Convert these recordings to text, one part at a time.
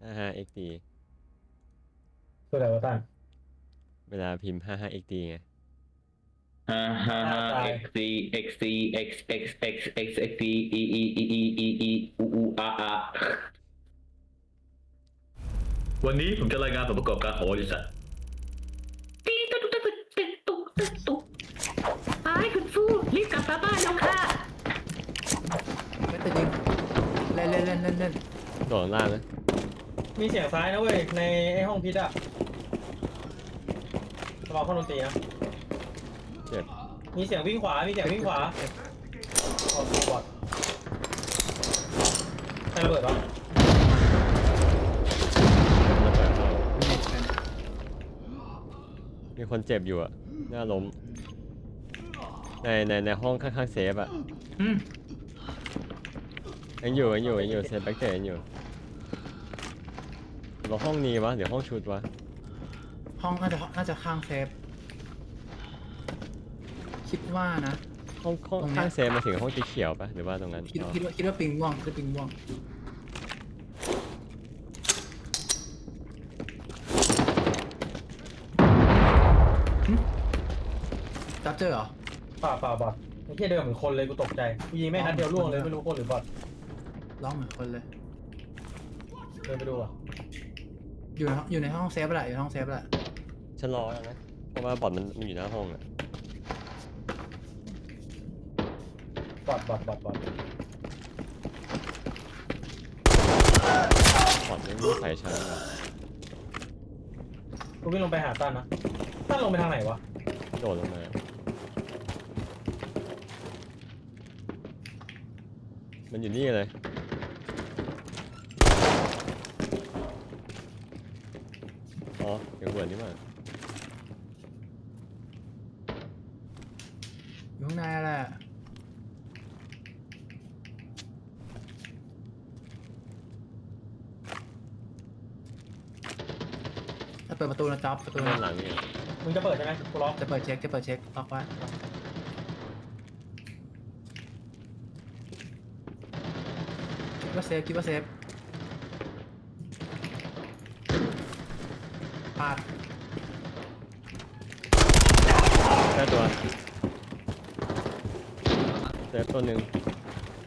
55 XD คืออะไรวะตั้นเวลาพิมพ์55 XD ไง ฮ่าฮ่าฮ่าตาย x c x c x x x x x c e e e e e e อูอูอาอาวันนี้ผมจะรายงานผลประกอบการของบริษัท ตีตุ๊กตุ๊กตุ๊กตุ๊กตุ๊กตุ๊กตายคุณฟูรีบกลับมาบ้านแล้วค่ะ ไม่แต่จริงเล่นเล่นเล่นเล่นเล่นโดดข้างล่างนะ มีเสียงซ้ายนะเว้ย ในไอ้ห้องพิษอะระวังข้อดนตรีนะ เจ็บมีเสียงวิ่งขวา มีเสียงวิ่งขวาขอดูบอดใครระเบิดวะแล้วเปิดเข้าเน็ตกันมีคนเจ็บอยู่อะหน้าล้มในในในห้องข้างๆเซฟอะอืมยังอยู่ยังอยู่ยังอยู่เซฟแบ็กเตอร์ยังอยู่ เราห้องนี้วะ เดี๋ยวห้องชุดวะ ห้องน่าจะน่าจะข้างเซฟ คิดว่านะ ห้องห้องตรงเนี้ย ข้างเซฟมาถึงห้องสีเขียวปะหรือว่าตรงนั้นคิดอ๋อคิดว่าคิดว่าปิงม่วงคิดว่าปิงม่วงหึจับเจอเหรอ ป่าป่าบอดไอ้เหี้ยเดินเหมือนคนเลยกูตกใจกูยิงแม่งนัดเดียวล่วงเลยไม่รู้คนหรือบอดร้องเหมือนคนเลย เดินไปดูอะ อยู่ในห้องอยู่ในห้องเซฟแหละอยู่ในห้องเซฟแหละฉันรอแล้วนะ เพราะว่าบอทมันมันอยู่หน้าห้องอะบอดบอดบอดบอดบอทไม่มีใส่ฉันอะกูวิ่งลงไปหาตั้นนะตั้นลงไปทางไหนวะโดดลงมามันอยู่นี่เลย อ๋อเดี๋ยวหัวนี่มา อยู่ข้างในแหละจะ เปิดประตูนะจ๊อบประตูด้านะนหลังนี่มึงจะเปิดใช่ไหมกูล็อกจะเปิดเช็คจะเปิดเช็คล็อกไว้คิดว่าเซฟคิดว่าเซฟพลาดแค่ตัวเซฟตัวหนึ่ง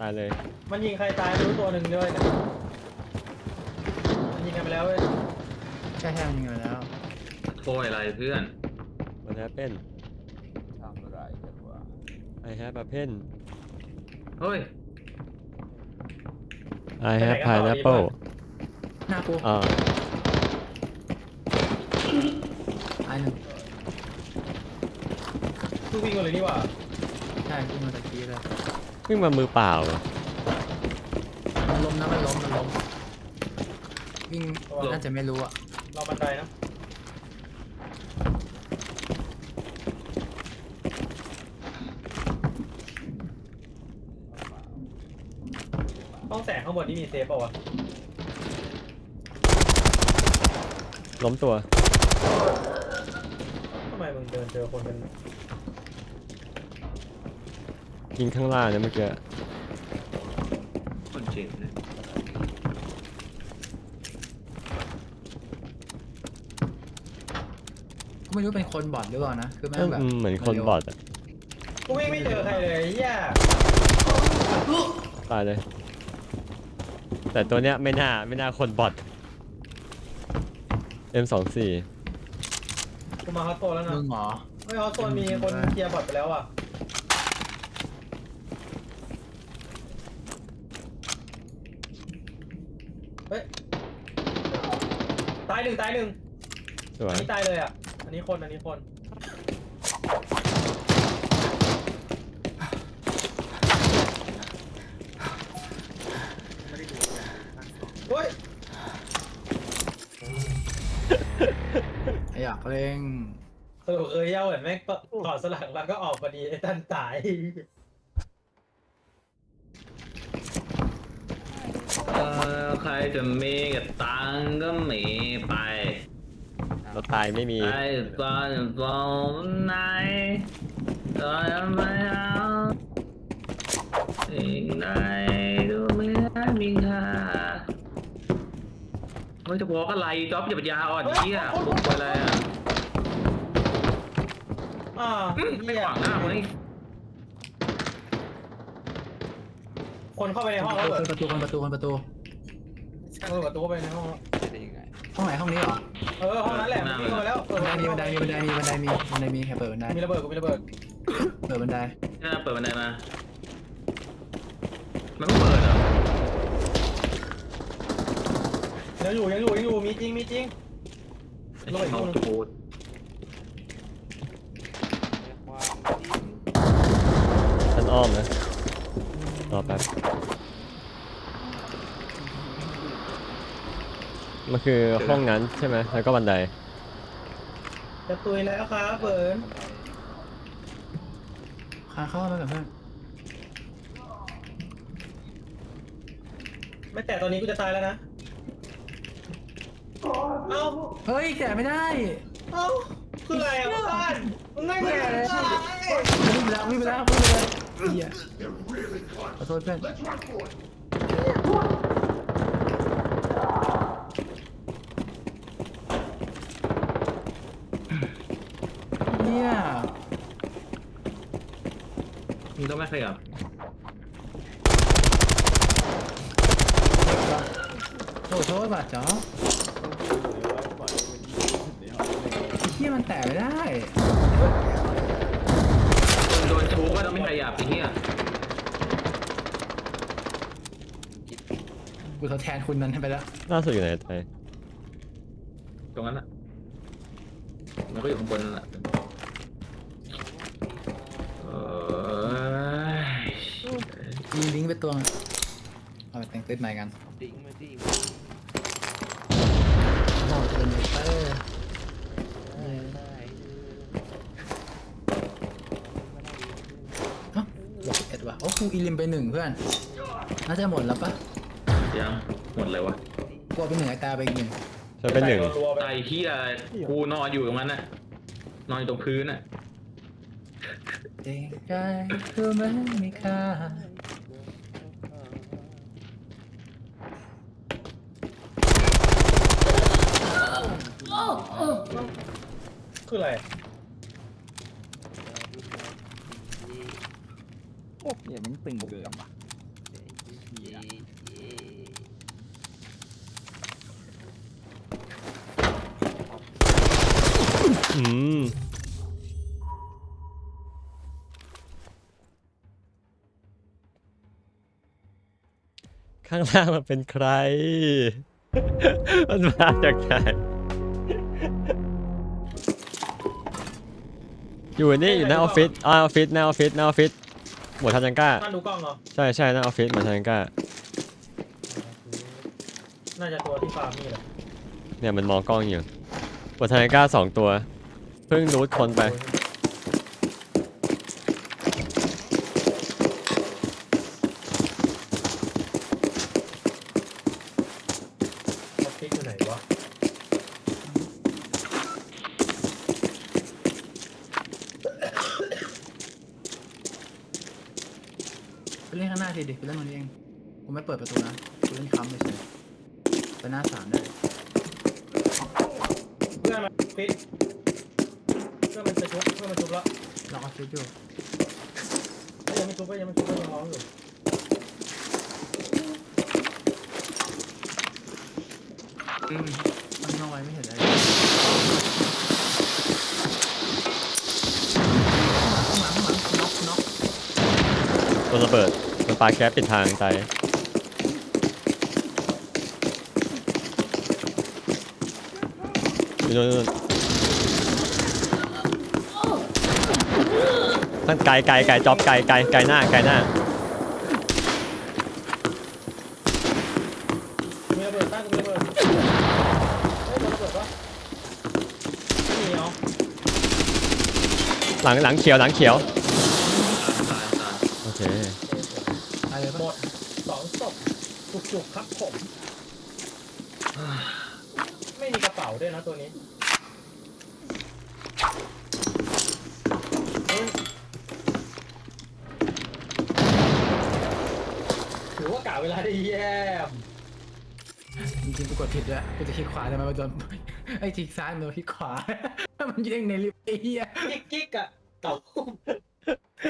ตายเลย มันยิงใครตายไม่รู้ตัวหนึ่งด้วยเนี่ยมันยิงกันไปแล้วเว้ย ใช่ใช่มันยิงไปแล้วโอ้ยอะไรเพื่อนมันแฮปเป็นทำอะไรกันวะ I have a pen เฮ้ย I have pineapple หน้ากูอ่าไอ้หนึ่งกูวิ่งกันเลยนี่หว่าใช่กูมาตะกี้เลยวิ่งมามือเปล่าอะมันล้มนะมันล้มมันล้มวิ่งระวังน่าจะไม่รู้อะ เราบันไดนะห้องแสงข้างบนนี่มีเซฟเปล่าวะล้มตัวทำไมมึงเดินเจอคนกันยิงข้างล่างนะเมื่อกี้คนเจ็บเลย ไม่รู้เป็นคนบอดหรือเปล่านะคือแม่งแบบอืมเหมือนคนบอดอะกูวิ่งไม่เจอใครเลยไอ้เหี้ยตายเลย แต่ตัวเนี้ยไม่น่าไม่น่าคนบอด M24 กูมาฮอตโซนแล้วนะมึงเหรอเฮ้ยฮอตโซนมีคนเคลียร์บอทไปแล้วอะเฮ้ยตายหนึ่งตายหนึ่งสวอัยนนี้ตายเลยอะอั นนี้คน อันนี้คนเฮ้ย ไอ้อยากเล่งสรุปเคยเย่าเหมือนแม่งถอดสลักแล้วก็ออกพอดีไอ้ตันตาย เออใครจะมีกับตังค์ก็มีไปเราตายไม่มี ไอ้ตอนตอนไหนตอนไม่เอาสิ่งใดดูไม่ได้มีค่ามันจะบอกอะไรจ๊อบอย่าปัญญาอ่อนเหี้ยบุกไปอะไรอะอ่าไม่เหี้ยขวางหน้ามึงคนเข้าไปในห้องแล้วเปิดประตูคนประตูคนประตูเปิดประตูเข้าไปในห้องแล้วได้ยังไง ห้องไหนห้องนี้เหรอเออห้องนั้นแหละมันวิ่งเข้ามาแล้วเปิบัดนไดมีบันไดมีบันไดมีบันไดมีบันไดมีแค่เปิดบันไดมีระเบิดกูมีระเบิดเปิดบันไดหน้าเปิดบันไดมา มันไม่เปิดเหรอยังอยู่ยังอยู่ยังอยู่มีจริงมีจริงไอ้เหี้ยเมาส์ตูดความจริงฉันอ้อมนะรอแป๊บ มันคือห้องนั้นใช่ไหมแล้วก็บันไดจะตุยแล้วครับเบิร์นคาเข้ามากับเพื่อนไม่แต่ตอนนี้กูจะตายแล้วนะ เอ้า เฮ้ยแกะไม่ได้เอ้า คืออะไรอะบ้านมึงไม่แก่เลยวิ่งไปแล้ววิ่งไปแล้ววิ่งไปแล้วเหี้ยขอโทษเพื่อนเนี่ย มึงต้องไม่ขยับโอ้โทษบาดจ๋อเฮียมันแตะไม่ได้โดนชูก็ต้องไม่ขยับไอ้เหี้ยกูทดแทนคุณนั้นให้ไปแล้วล่าสุดอยู่ไหนไทยตรงนั้นอะมันก็อยู่ข้างบนนั่นแหละเออ ยิงลิงก์ไปตัวนึงเอาไปแต่งเซตใหม่กันดิ้งมาดิ้งโอ้จะเป็นเมเตอร์ได้ฮะบวกเอ็ดว่ะโอ้กูอีลิมไปหนึ่งเพื่อน น่าจะหมดแล้วปะยังหมดเลยวะกลัวไปหนึ่งไอตาไปอีกหนึ่งฉันเป็นหนึ่งรัวๆไปไอ้เหี้ยกูนอนอยู่ตรงนั้นน่ะ นอนอยู่ตรงพื้นน่ะเด็กใจคือไม่มีค่า คืออะไรโอ้เนี่ยมันตึงเกินว่ะเย้เย้อืมข้างล่างมันเป็นใคร มันมาจากไหน อยู่นี่อยู่หน้าออฟฟิศอ่าออฟฟิศหน้าออฟฟิศหน้าออฟฟิศหมวดทันยังก้า ท่านดูกล้องเหรอ ใช่ใช่หน้าออฟฟิศหมวดทันยังก้า น่าจะตัวที่ฟาร์มนี่แหละเนี่ยมันมองกล้องอยู่หมวดทันยังก้าสองตัว เพิ่งรูดคนไป ออฟฟิศอยู่ไหนวะ ไปเล่นข้างหน้าทีดิไปเล่นตรงนี้เองกูไม่เปิดประตูนะกูเล่นค้ำไปเฉยไปหน้าสามได้เพื่อนมันฟิตเพื่อนมันจะชุบเพื่อนมันชุบแล้วล็อกออฟฟิศอยู่เอ้ยยังไม่ชุบเว้ยยังไม่ชุบเว้ยยังร้องอยู่อืมมันนอกไว้ไม่เห็นอะไรข้างหลังข้างหลังน็อกน็อก ตัวระเบิด มันปาแก๊สปิดทางใจอยู่นู่นนู่นตั้งไกลไกลไกลจ็อบไกลไกลไกลหน้าไกลหน้า มีระเบิดตั้งมีระเบิดเฮ้ยโดนระเบิดปะไม่มีเหรอหลังหลังเขียวหลังเขียว โอเค ตายเลยหมปะดสองศพจุกๆครับผม ไม่มีกระเป๋าด้วยนะตัวนี้เฮ้ยถือว่ากะเวลาได้แย่มจริงๆกูกดผิดด้วยกูจะคลิกขวาแต่มันมาโดน ไอ้คลิกซ้ายมันโดนคลิกขวา มันยิงในลิฟต์ไอ้เหี้ยกิ๊กกิ๊กอะเต่า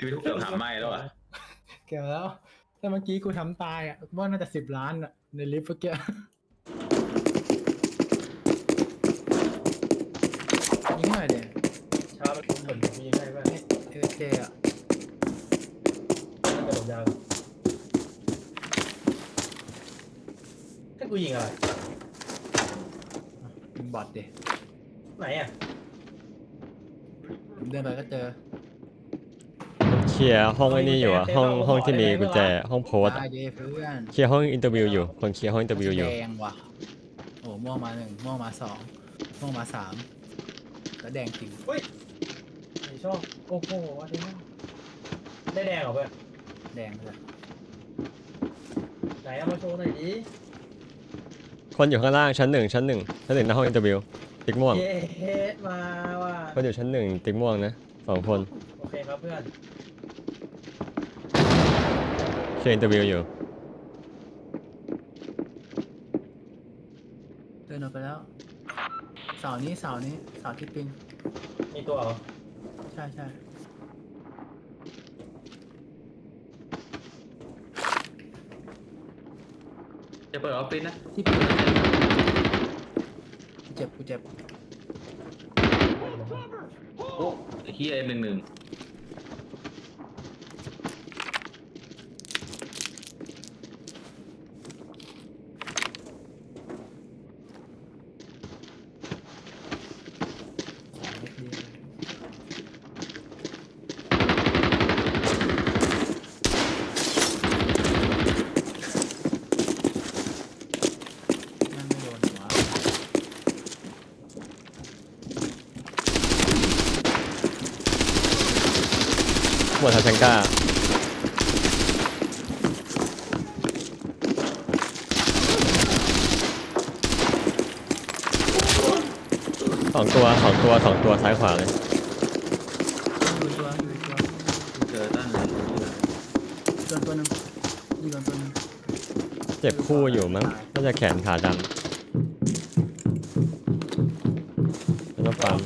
ชีวิตทุกเกือบหาไหม้แล้วอะ เกี่ยวแล้ว แต่เมื่อกี้กูทำตายอะว่าน่าจะสิบล้านอะในลิฟต์เมื่อกี้ยิงหน่อยเดี๋ยวช้ามันเหมือนมีใช่ไหมเอเคอะมันกระโดดยาวให้กูยิงอะไรยิงบอทดิไหนอะ เดินไปก็เจอ เคลียร์ห้องไอ้นี่อยู่อะห้องห้องที่มีกุญแจห้องโพสต์ได้อะดิเพื่อนเคลียร์ห้องอินเตอร์วิวอยู่คนเคลียร์ห้องอินเตอร์วิวอยู่ แดงว่ะโอ้ม่วงมาหนึ่งม่วงมาสองม่วงมาสามแล้วแดงจริงสีช่องโอ้โหว่าที่นั่นได้แดงเหรอเพื่อนแดงเลยไหนเอามาโชว์หน่อยดิคนอยู่ข้างล่างชั้นหนึ่งชั้นหนึ่งชั้นหนึ่งหน้าห้องอินเตอร์วิวติ๊กม่วง เย้มาว่ะคนอยู่ชั้นหนึ่งติ๊กม่วงนะสองคน โอเคครับเพื่อน เคลียร์อินเตอร์วิวอยู่ เดินออกไปแล้ว เสานี้เสานี้เสาที่ปิง มีตัวเหรอใช่ใช่จะเปิดออฟฟิศนะที่ปิงกูเจ็บกูเจ็บโอ้ไอ้เฮียหนึ่งหนึ่ง เล็กดีนั่นไม่โดนหัว หม ดทาชังก้าสองตัวสองตัวสองตัวซ้ายขวาเลยดูตัวดูตัวเจอตั้งเลยโดนตัวหนึ่งยิงโดนตัวหนึ่งเจ็บคู่อยู่มั้งน่าจะแขนขาดำแล้วก็ปั๊ม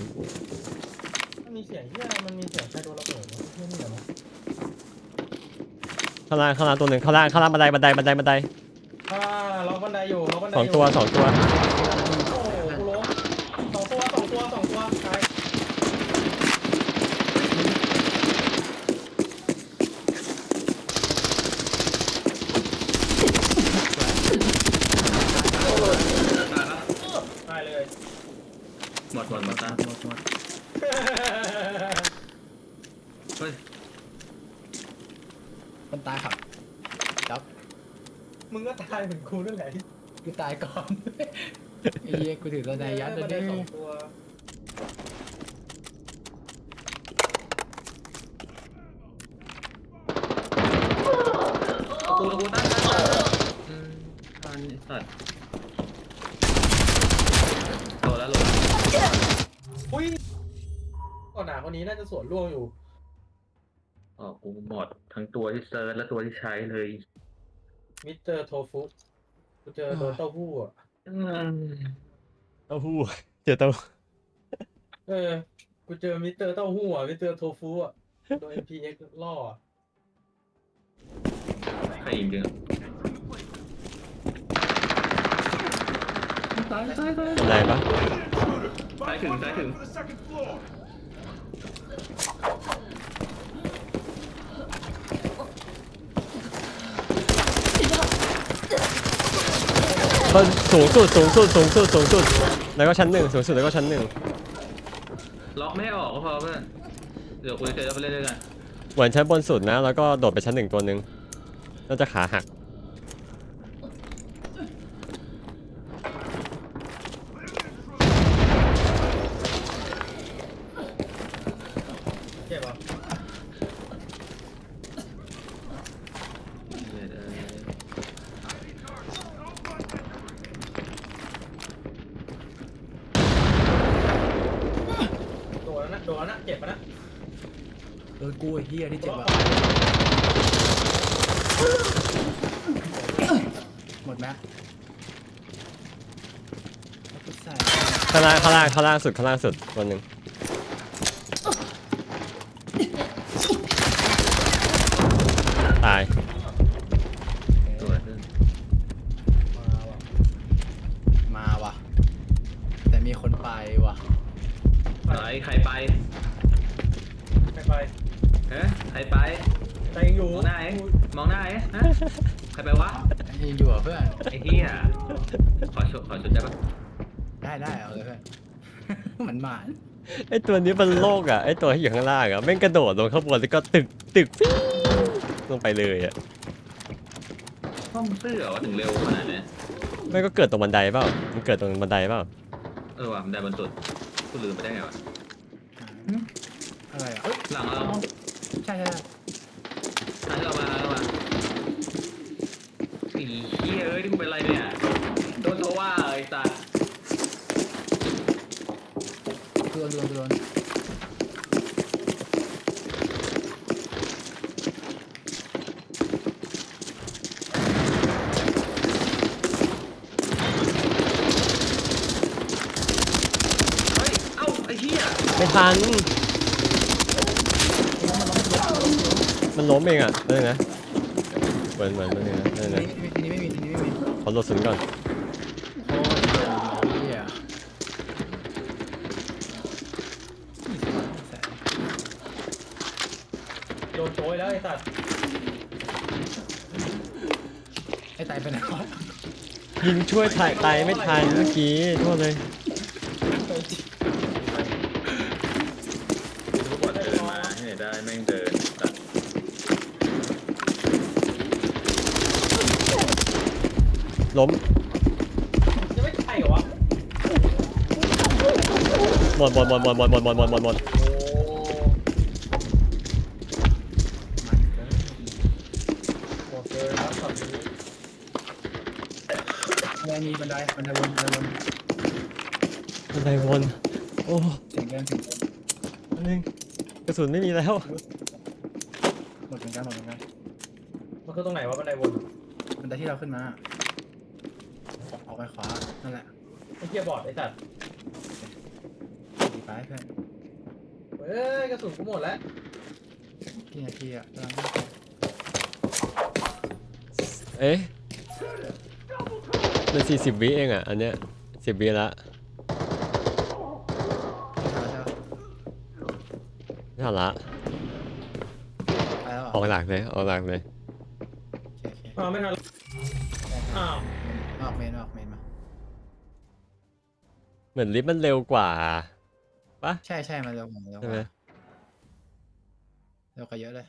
มันมีเสียงเหี้ยมันมีเสียงใครโดนระเบิดวะเหี้ยนี่เหรอวะ ข้างล่างข้างล่างตัวหนึ่งข้างล่างข้างล่างบันไดบันไดบันไดบันไดอ่าล็อกบันไดอยู่ล็อกบันไดสองอยู่ตัวสองตัวโอ้โหกูล้มสองตัวสองตัวสองตัวตายตายเลย หมดหมดหมดตาหมดหมดเฮ้ย คนตายครับจับมึงก็ตายเหมือนกูนั่นแหละกูตายก่อน ไอ้เหี้ยกูถือตะไนยัดเลยบันไดดิสองตัวเอากูเอากูตั้งตั้งอืมตอนนี้สัตว์โหลดแล้วโหลดแล้วอุ้ยก่อนหนาคนนี้น่าจะสวนล่วงอยู่ อ๋อกูหมดทั้งตัวที่เซิร์ชและตัวที่ใช้เลยมิสเตอร์โทฟุกูเจอโดนเต้าหู้อะอืมเต้าหู้เจอเต้าหู้เออกูเจอมิสเตอร์เต้าหู้อะมิสเตอร์โทฟุอะโดน MPX ล่ออะใครยิงจริงอะตายตายตายบันไดปะซ้ายถึงซ้ายถึง คนสูงสุดสูงสุดสูงสุดสูงสุดแล้วก็ชั้นหนึ่งสูงสุดแล้วก็ชั้นหนึ่งล็อกไม่ให้ออกก็พอเพื่อนเดี๋ยวกูจะเจอแล้วไปเล่นด้วยกัน เหมือนชั้นบนสุดนะ แล้วก็โดดไปชั้นหนึ่งตัวหนึ่งน่าจะขาหัก เจ็บอะ เออเออ โดนแล้วนะโดนแล้วนะเจ็บปะนะโดนกูไอ้เหี้ยที่เจ็บอะหมดแม็กใส่ข้างล่างข้างล่างข้างล่างสุดข้างล่างสุดคนหนึ่ง อะไรใครไปไปไปเฮ้ยใครไป แต่ยังอยู่มองหน้าเองมองหน้าเองฮะใครไปวะยังอยู่อะเพื่อน ไอ้เหี้ยขอชุดขอชุดได้ปะได้ได้เอาเลยเพื่อน เหมือนหมาไอตัวนี้มันโลกอะไอตัวที่อยู่ข้างล่างอะแม่งกระโดดลงข้างบนแล้วก็ตึกตึกฟิวลงไปเลยอะห้องเสื้อวะถึงเร็วขนาดเนี้ยแม่งก็เกิดตรงบันไดเปล่ามันเกิดตรงบันไดเปล่าเออว่ะมันได้บนสุดกูลืมไปได้ไงวะ อะไรอะเอ้ยหลังเรา ใช่ใช่ใช่ ทางที่เรามาเรามาไอ้เหี้ยเอ้ยนี่มึงเป็นไรเนี่ยโดนโทว่าไอ้สัส โดนโดนโดน เฮ้ยเอ้าไอ้เหี้ย ไม่ ทัน มันล้มเองอะนั่นนะเหมือนเหมือนนั่นนะนั่นทีนะนี้ทีนี้ไม่มีทีนี้ไม่มีขอโหลดสุนก่อนโอ้ยเหี้ยใส่โดนโจยแล้วไอ้สัตว์ไอ้ตายไปไหนวะยิงช่วยถ่ายไตไม่ทันเมื่อกี้โทษเลย ล้มจะไม่ใช่เหรอวะหมดหมดหมดหมดหมดหมดหมดหมดหมดหมดโอ้มันเกินโหเกินแล้วช็อตนี้บันไดมีบันไดบันไดวนบันไดวนบันไดวนโอ้เสียงเดินเสียงเดินอันนึงกระสุนไม่มีแล้วหมดเหมือนกันหมดเหมือนกันมันคือตรงไหนวะบันไดวนบันไดที่เราขึ้นมาออกไปขวา นั่นแหละไอ้เกียบอร์ดไอ้สัตว์ดีไปเพื่อนเฮ้ยกระสุนกูหมดแล้วกี่นาทีอะกำลังเอ๊ะมันสี่สิบวิเองอะ อันเนี้ยสิบวิละไม่ทันแล้วใช่ปะไม่ทันละ ไปแล้วเหรออกหลักเลย ออกหลักเลย โอเคโอเคอ้าวไม่ทัน เหมือนลิฟต์มันเร็วกว่าปะใช่ใช่มาเร็วกว่าเร็วกใช่ไหม ว่าเร็วกว่าเยอะเลย